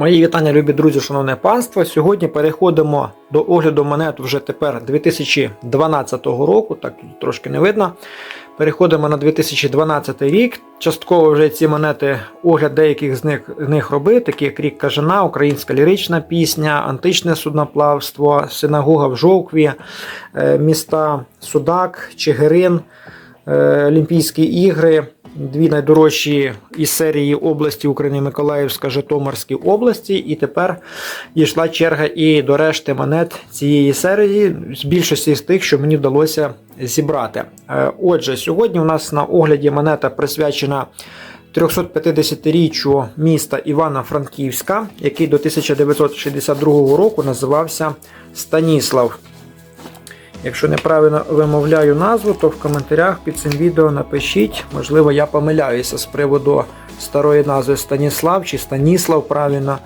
Мої вітання, любі друзі, шановне панство. Сьогодні переходимо до огляду монет вже тепер 2012 року, так трошки не видно. Переходимо на 2012 рік. Частково вже ці монети, огляд деяких з них, з них робив, такі як Рік Кажана, українська лірична пісня, античне судноплавство, синагога в Жовкві, е, міста Судак, Чигирин, е, Олімпійські ігри. Дві найдорожчі із серії області України Миколаївська, Житомирській області. І тепер дійшла черга і до решти монет цієї серії, з більшості з тих, що мені вдалося зібрати. Е, Отже, сьогодні у нас на огляді монета присвячена 350-річчю міста Івано-Франківська, який до 1962 року називався Станіслав. Якщо неправильно вимовляю назву, то в коментарях під цим відео напишіть, можливо, я помиляюся з приводу старої назви Станіслав чи Станіслав правильно.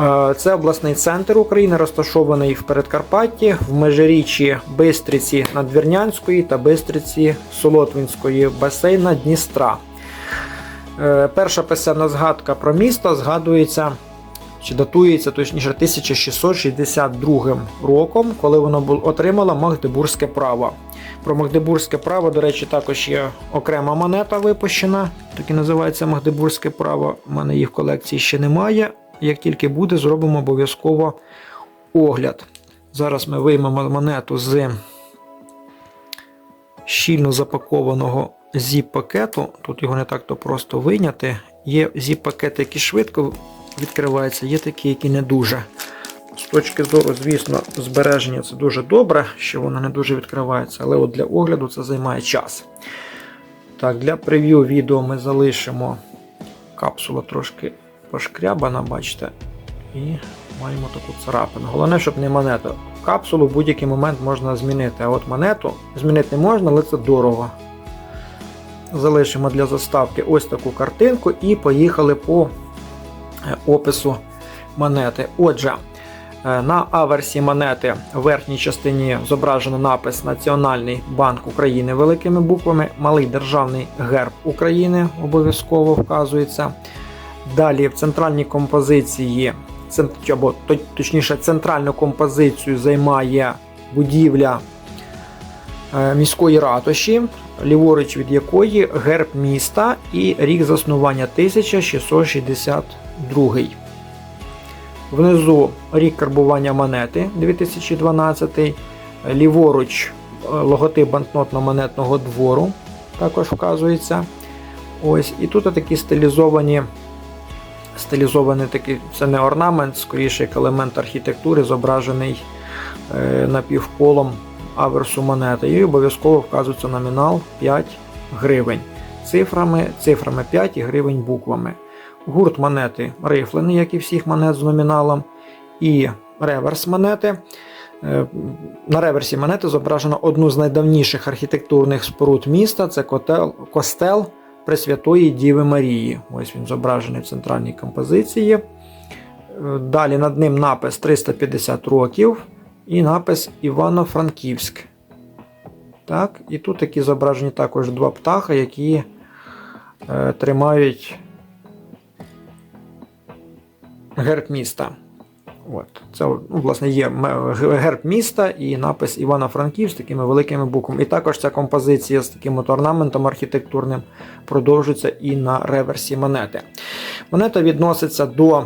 Е, Це обласний центр України, розташований в Передкарпатті, в межиріччі Бистриці Надвірнянської та Бистриці Солотвинської басейна Дністра. Е, Перша писемна згадка про місто згадується чи датується точніше 1662 роком, коли воно отримало Магдебурзьке право. Про Магдебурзьке право, до речі, також є окрема монета випущена, так і називається Магдебурзьке право. У мене їх в колекції ще немає. Як тільки буде, зробимо обов'язково огляд. Зараз ми виймемо монету з щільно запакованого зіп-пакету. Тут його не так-то просто вийняти. Є зіп-пакети, які швидко відкриваються, є такі, які не дуже. З точки зору, звісно, збереження це дуже добре, що воно не дуже відкривається, але от для огляду це займає час. Так, Для прев'ю відео ми залишимо капсула трошки пошкрябана, бачите. І маємо таку царапину. Головне, щоб не монета. Капсулу в будь-який момент можна змінити, а от монету змінити не можна, але це дорого. Залишимо для заставки ось таку картинку і поїхали по опису монети. Отже, е, на аверсі монети в верхній частині зображено напис Національний банк України великими буквами, малий державний герб України обов'язково вказується. Далі в центральній композиції, або точніше, центральну композицію займає будівля е, міської ратуші, ліворуч від якої герб міста і рік заснування 1662. Внизу рік карбування монети 2012, ліворуч е, логотип банкнотно-монетного двору також вказується. Ось, І тут такі стилізовані, стилізовані такі, це не орнамент, скоріше як елемент архітектури, зображений е, напівколом аверсу монети. І обов'язково вказується номінал 5 гривень. Цифрами цифрами 5 і гривень буквами. Гурт монети рифлений, як і всіх монет з номіналом. І реверс монети. Е, на реверсі монети зображено одну з найдавніших архітектурних споруд міста це котел, костел Пресвятої Діви Марії. Ось він зображений в центральній композиції. Е, далі над ним напис 350 років і напис Івано-Франківськ. Так, І тут такі зображені також два птаха, які е, тримають герб міста. От. Це ну, власне є герб міста і напис Івано-Франків з такими великими буквами. І також ця композиція з таким от орнаментом архітектурним продовжується і на реверсі монети. Монета відноситься до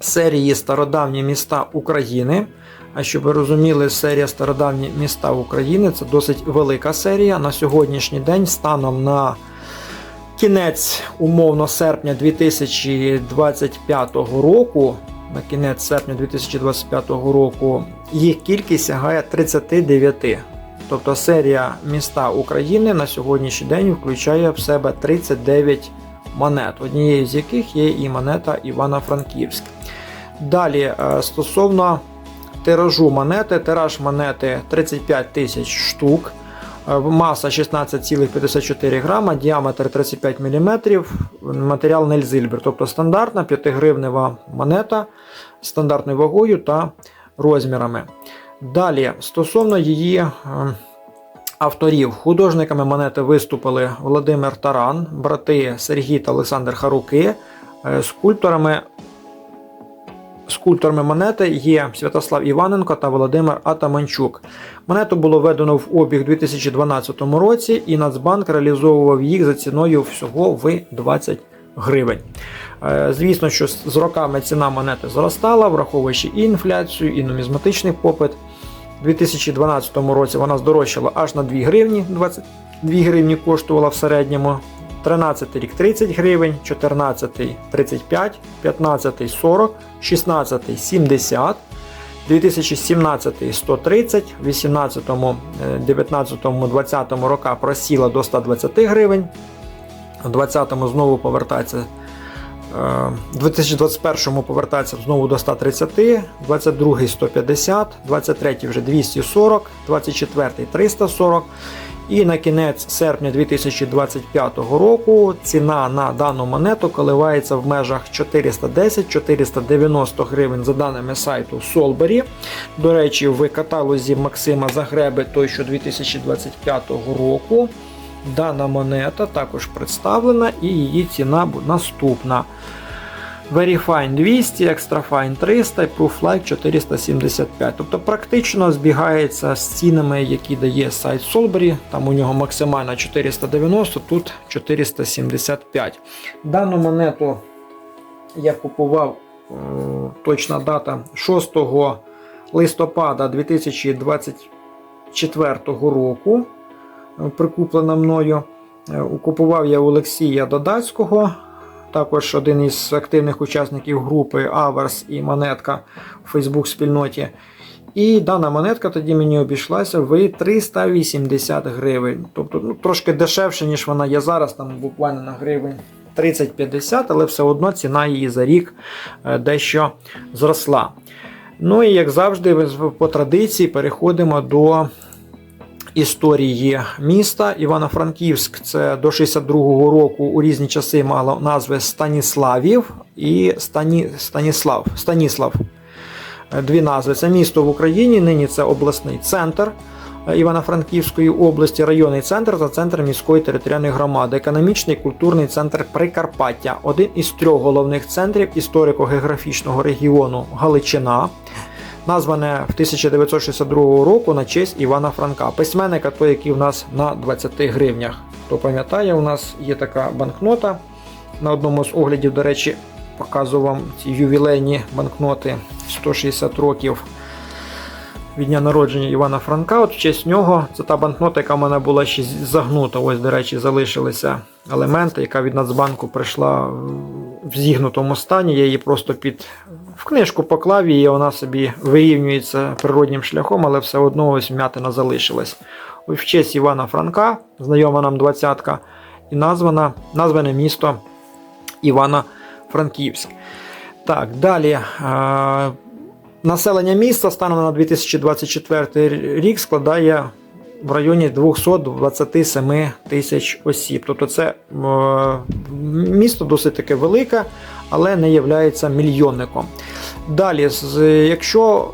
серії Стародавні міста України. А щоб ви розуміли, серія Стародавні міста України це досить велика серія. На сьогоднішній день, станом на кінець, умовно, серпня 2025 року, на кінець серпня 2025 року, їх кількість сягає 39. Тобто серія міста України на сьогоднішній день включає в себе 39 монет, однією з яких є і монета Івано-Франківськ. Далі, е, стосовно тиражу монети. Тираж монети 35 тисяч штук, маса 16,54 грама, діаметр 35 мм, матеріал Нельзильбер, тобто стандартна 5-гривнева монета з стандартною вагою та розмірами. Далі, стосовно її е, авторів, художниками монети виступили Володимир Таран, брати Сергій та Олександр Харуки, е, скульпторами скульпторами монети є Святослав Іваненко та Володимир Атаманчук. Монету було введено в обіг у 2012 році, і Нацбанк реалізовував їх за ціною всього в 20 гривень. Е, Звісно, що з роками ціна монети зростала, враховуючи і інфляцію, і нумізматичний попит. У 2012 році вона здорожчала аж на 2 гривні, 22 гривні коштувала в середньому. 13 рік 30 гривень, 14 35, 15 40, 16 70, 2017 130, 18, 19, 20 рока просіла до 120 гривень, у 20 знову повертається е, в 2021 повертається знову до 130, 22 150, 23 вже 240, 24 340. І на кінець серпня 2025 року ціна на дану монету коливається в межах 410-490 гривень за даними сайту Solberry. До речі, в каталозі Максима Загреби, той що 2025 року, дана монета також представлена і її ціна наступна. Verifine 200, Extra Fine 300 і Proof-Like 475. Тобто практично збігається з цінами, які дає сайт Solberry. Там у нього максимально 490, тут 475. Дану монету я купував, е, точна дата 6 листопада 2024 року. е, Прикуплена мною. Е, Купував я у Олексія Додацького також один із активних учасників групи Аверс і монетка у Фейсбук спільноті. І дана монетка тоді мені обійшлася в 380 гривень. Тобто ну, трошки дешевше, ніж вона є зараз, там буквально на гривень 30-50, але все одно ціна її за рік е, дещо зросла. Ну і як завжди, по традиції переходимо до історії міста. Івано-Франківськ це до 62-го року у різні часи мало назви Станіславів і Стані... Станіслав. Станіслав. Дві назви. Це місто в Україні, нині це обласний центр. Івано-Франківської області, районний центр та центр міської територіальної громади, економічний культурний центр Прикарпаття, один із трьох головних центрів історико-географічного регіону Галичина, назване в 1962 року на честь Івана Франка, письменника, той, який у нас на 20 гривнях. Хто пам'ятає, у нас є така банкнота. На одному з оглядів, до речі, показую вам ці ювілейні банкноти 160 років від дня народження Івана Франка. От в честь нього це та банкнота, яка в мене була ще загнута. Ось, до речі, залишилися елементи, яка від Нацбанку прийшла в зігнутому стані. Я її просто під в книжку поклав і вона собі вирівнюється природнім шляхом, але все одно ось м'ятина залишилась. В честь Івана Франка, знайома нам двадцятка, і названа, назване місто Івано-Франківськ. Так, далі. Е- населення міста станом на 2024 рік складає в районі 227 тисяч осіб. Тобто це е- місто досить таке велике, але не є мільйонником. Далі, якщо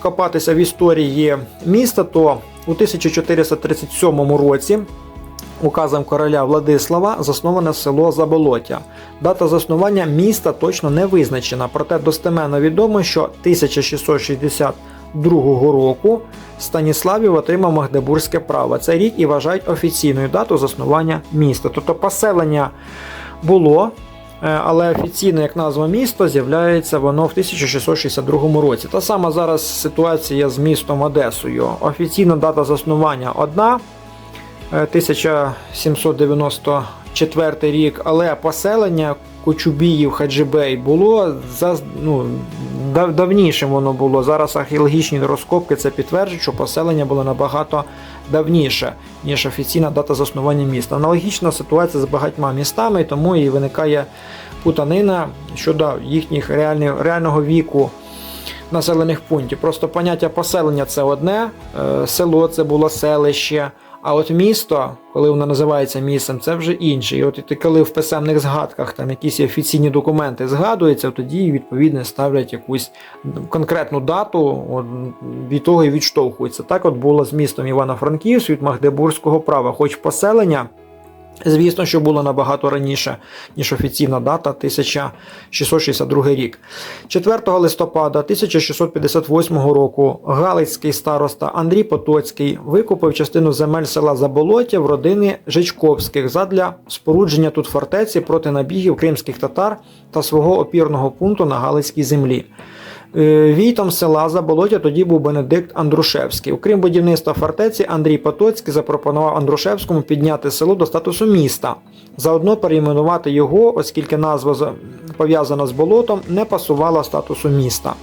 копатися в історії міста, то у 1437 році указом короля Владислава засноване село Заболоття. Дата заснування міста точно не визначена, проте достеменно відомо, що 1902 року Станіславів отримав Магдебурзьке право. Це рік і вважають офіційною дату заснування міста. Тобто поселення було, е, але офіційно як назва міста з'являється воно в 1662 році. Та сама зараз ситуація з містом Одесою. Офіційна дата заснування одна. Е, 1790 четвертий рік, але поселення Кочубіїв Хаджибей було за ну, дав, давнішим воно було. Зараз археологічні розкопки це підтверджують, що поселення було набагато давніше, ніж офіційна дата заснування міста. Аналогічна ситуація з багатьма містами, тому і виникає путанина щодо їхніх реального віку. Населених пунктів. Просто поняття поселення це одне, е, село це було селище, а от місто, коли воно називається містом, це вже інше. І от коли в писемних згадках там якісь офіційні документи згадуються, тоді відповідно ставлять якусь конкретну дату, от, від того і відштовхуються. Так от було з містом Івано-Франківськ від Магдебурзького права, хоч поселення Звісно, що було набагато раніше, ніж офіційна дата 1662 рік. 4 листопада 1658 року Галицький староста Андрій Потоцький викупив частину земель села Заболоття в родини Жичковських задля спорудження тут фортеці проти набігів кримських татар та свого опірного пункту на Галицькій землі. Е, Війтом села Заболоття тоді був Бенедикт Андрушевський. Окрім будівництва фортеці, Андрій Потоцький запропонував Андрушевському підняти село до статусу міста, заодно перейменувати його, оскільки назва пов'язана з болотом не пасувала статусу міста.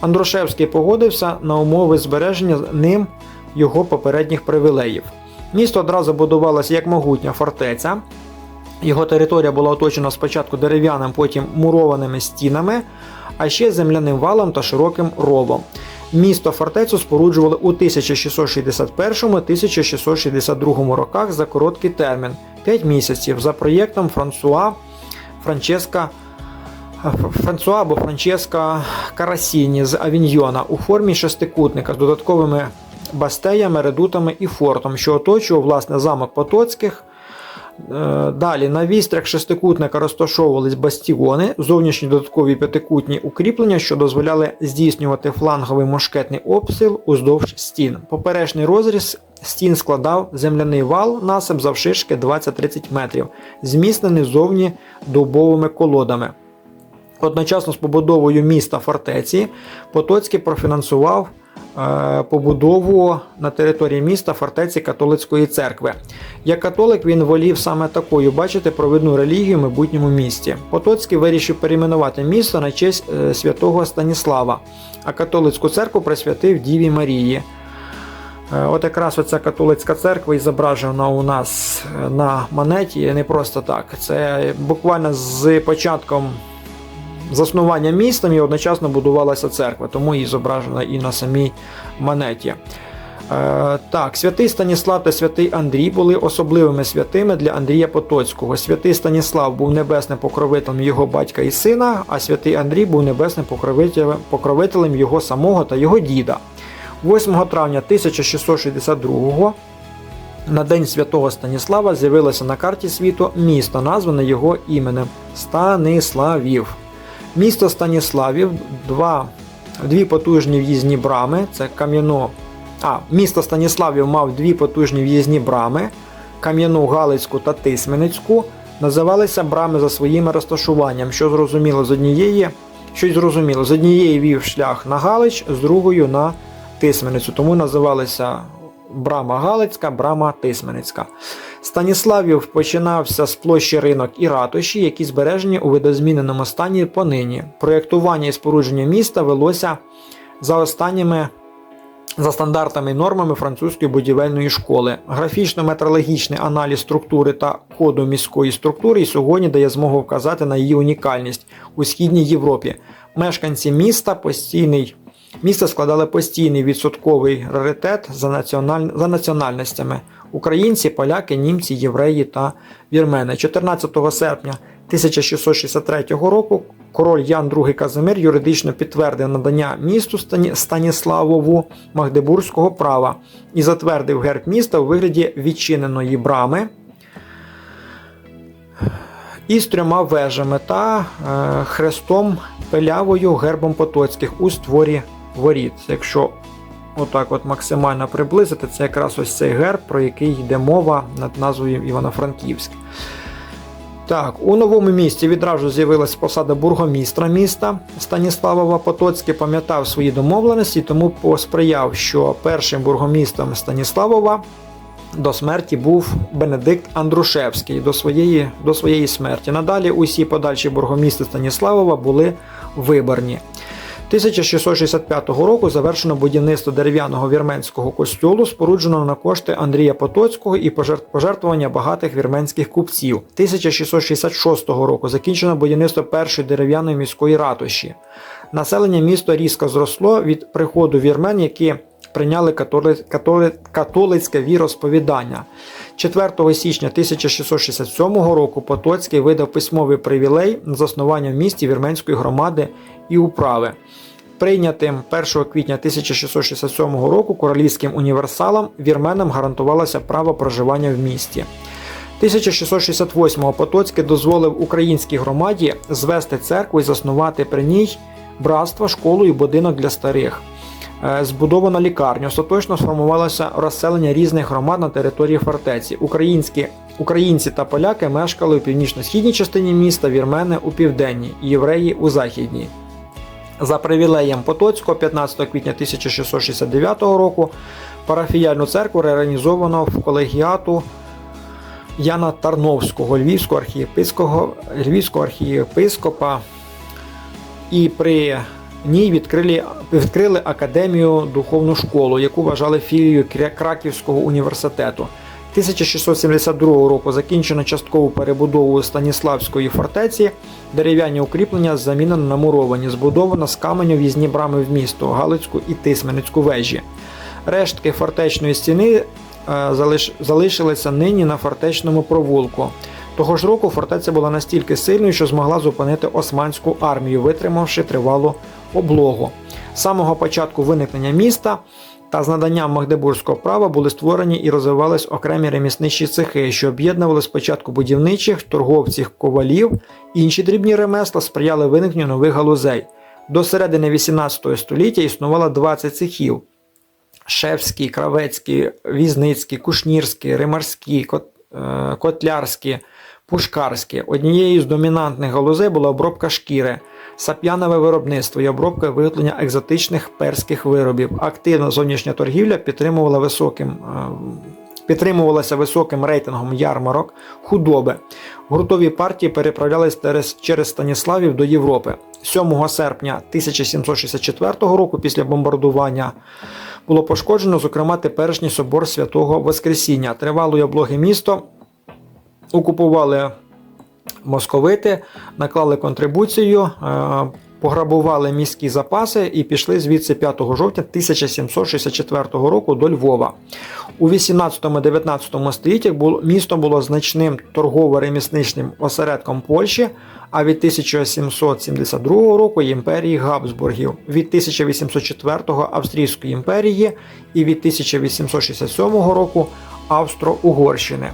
Андрушевський погодився на умови збереження ним його попередніх привілеїв. Місто одразу будувалося як могутня фортеця. Його територія була оточена спочатку дерев'яним, потім мурованими стінами, а ще земляним валом та широким ровом. Місто фортецю споруджували у 1661-1662 роках за короткий термін 5 місяців за проєктом Франсуа Франческа Франсуа або Франческа Карасіні з Авіньйона у формі шестикутника з додатковими бастеями, редутами і фортом, що оточував власне замок Потоцьких. Е, Далі на вістрях шестикутника розташовувались бастіони, зовнішні додаткові п'ятикутні укріплення, що дозволяли здійснювати фланговий мушкетний обстріл уздовж стін. Поперечний розріз стін складав земляний вал насип завширшки 20-30 метрів, зміцнений зовні дубовими колодами. Одночасно з побудовою міста фортеці Потоцький профінансував побудову на території міста фортеці католицької церкви. Як католик він волів саме такою бачити провидну релігію в майбутньому місті. Потоцький вирішив перейменувати місто на честь е, святого Станіслава, а католицьку церкву присвятив Діві Марії. Е, От якраз оця католицька церква і зображена у нас е, на монеті не просто так. Це буквально з початком заснування містом і одночасно будувалася церква, тому і зображена і на самій монеті. Е, так, святий Станіслав та святий Андрій були особливими святими для Андрія Потоцького. Святий Станіслав був небесним покровителем його батька і сина, а святий Андрій був небесним покровителем, покровителем його самого та його діда. 8 травня 1662 на День святого Станіслава з'явилося на карті світу місто, назване його іменем Станиславів. Місто Станіславів, два, дві потужні в'їзні брами. Це кам'яно. А, місто Станіславів мав дві потужні в'їзні брами: Кам'яну Галицьку та Тисменицьку. Називалися брами за своїм розташуванням, що зрозуміло з однієї, щось зрозуміло, з однієї вів шлях на Галич, з другою на Тисменицю. Тому називалися Брама Галицька, Брама Тисменицька. Станіславів починався з площі ринок і ратуші, які збережені у видозміненому стані понині. Проєктування і спорудження міста велося за останніми за стандартами і нормами французької будівельної школи. Графічно-метрологічний аналіз структури та коду міської структури і сьогодні дає змогу вказати на її унікальність у східній Європі. Мешканці міста постійний Місто складали постійний відсотковий раритет за, національ... за національностями: українці, поляки, німці, євреї та вірмени. 14 серпня 1663 року король Ян II Казимир юридично підтвердив надання місту Стані... Станіславову Магдебурзького права і затвердив герб міста у вигляді відчиненої брами із трьома вежами та е, хрестом пилявою гербом Потоцьких у створі воріт. Якщо отак от максимально приблизити, це якраз ось цей герб, про який йде мова над назвою Івано-Франківськ. Так, у новому місті відразу з'явилась посада бургомістра міста Станіславова. Потоцький пам'ятав свої домовленості, тому посприяв, що першим бургомістром Станіславова до смерті був Бенедикт Андрушевський до своєї, до своєї смерті. Надалі усі подальші бургомістри Станіславова були виборні. 1665 року завершено будівництво дерев'яного вірменського костюлу, спорудженого на кошти Андрія Потоцького і пожертв- пожертвування багатих вірменських купців. 1666 року закінчено будівництво першої дерев'яної міської ратуші. Населення міста різко зросло від приходу вірмен, які прийняли католи... Католи... католицьке віросповідання. 4 січня 1667 року Потоцький видав письмовий привілей на заснування в місті вірменської громади і управи. Прийнятим 1 квітня 1667 року королівським універсалам вірменам гарантувалося право проживання в місті. 1668-го Потоцький дозволив українській громаді звести церкву і заснувати при ній братство, школу і будинок для старих. Е, Збудована лікарня. Остаточно сформувалося розселення різних громад на території фортеці. Українські, українці та поляки мешкали у північно-східній частині міста, вірмени у південній, євреї у західній. За привілеєм Потоцького 15 квітня 1669 року парафіяльну церкву реорганізовано в колегіату Яна Тарновського, Львівського архієпископа, Львівського архієпископа і при ній відкрили, відкрили академію духовну школу, яку вважали філією Краківського університету. 1672 року закінчено часткову перебудову Станіславської фортеці, дерев'яні укріплення замінено на муровані, збудовано з каменю в'їзні брами в місто, Галицьку і Тисменецьку вежі. Рештки фортечної стіни е, залиш- залишилися нині на фортечному провулку. Того ж року фортеця була настільки сильною, що змогла зупинити османську армію, витримавши тривалу облогу. З самого початку виникнення міста та з наданням магдебурзького права були створені і розвивались окремі ремісничі цехи, що об'єднували спочатку будівничих, торговців, ковалів, інші дрібні ремесла сприяли виникненню нових галузей. До середини 18 століття існувало 20 цехів. Шевський, Кравецький, Візницький, Кушнірський, Римарський, Кот- е, Котлярський, Пушкарський. Однією з домінантних галузей була обробка шкіри, сап'янове виробництво і обробка виготовлення екзотичних перських виробів. Активна зовнішня торгівля підтримувала високим. е, Підтримувалася високим рейтингом ярмарок, худоби. Гуртові партії переправлялись через, через Станіславів до Європи. 7 серпня 1764 року, після бомбардування було пошкоджено, зокрема, теперішній собор святого Воскресіння. Тривалої облоги місто окупували московити, наклали контрибуцію, е, пограбували міські запаси і пішли звідси 5 жовтня 1764 року до Львова. У 18-19 столітті місто було значним торгово-ремісничним осередком Польщі, а від 1772 року імперії Габсбургів, від 1804 Австрійської імперії і від 1867 року Австро-Угорщини.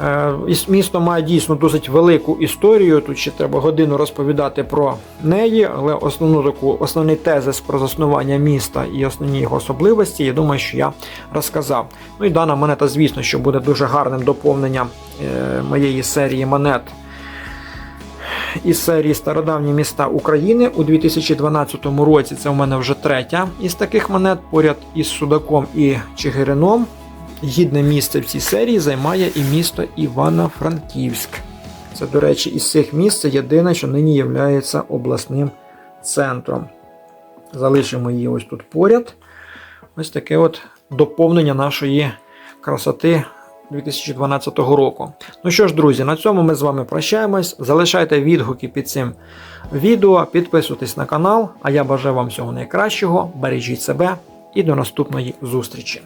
Е, іс- Місто має дійсно досить велику історію. Тут ще треба годину розповідати про неї, але основну таку основний тезис про заснування міста і основні його особливості, я думаю, що я розказав. Ну і дана монета, звісно, що буде дуже гарним доповненням е, моєї серії монет із серії Стародавні міста України у 2012 році. Це у мене вже третя із таких монет поряд із Судаком і Чигирином. Гідне місце в цій серії займає і місто Івано-Франківськ. Це, до речі, із цих міст єдине, що нині є обласним центром. Залишимо її ось тут поряд. Ось таке от доповнення нашої красоти 2012 року. Ну що ж, друзі, на цьому ми з вами прощаємось. Залишайте відгуки під цим відео, підписуйтесь на канал, а я бажаю вам всього найкращого, бережіть себе і до наступної зустрічі.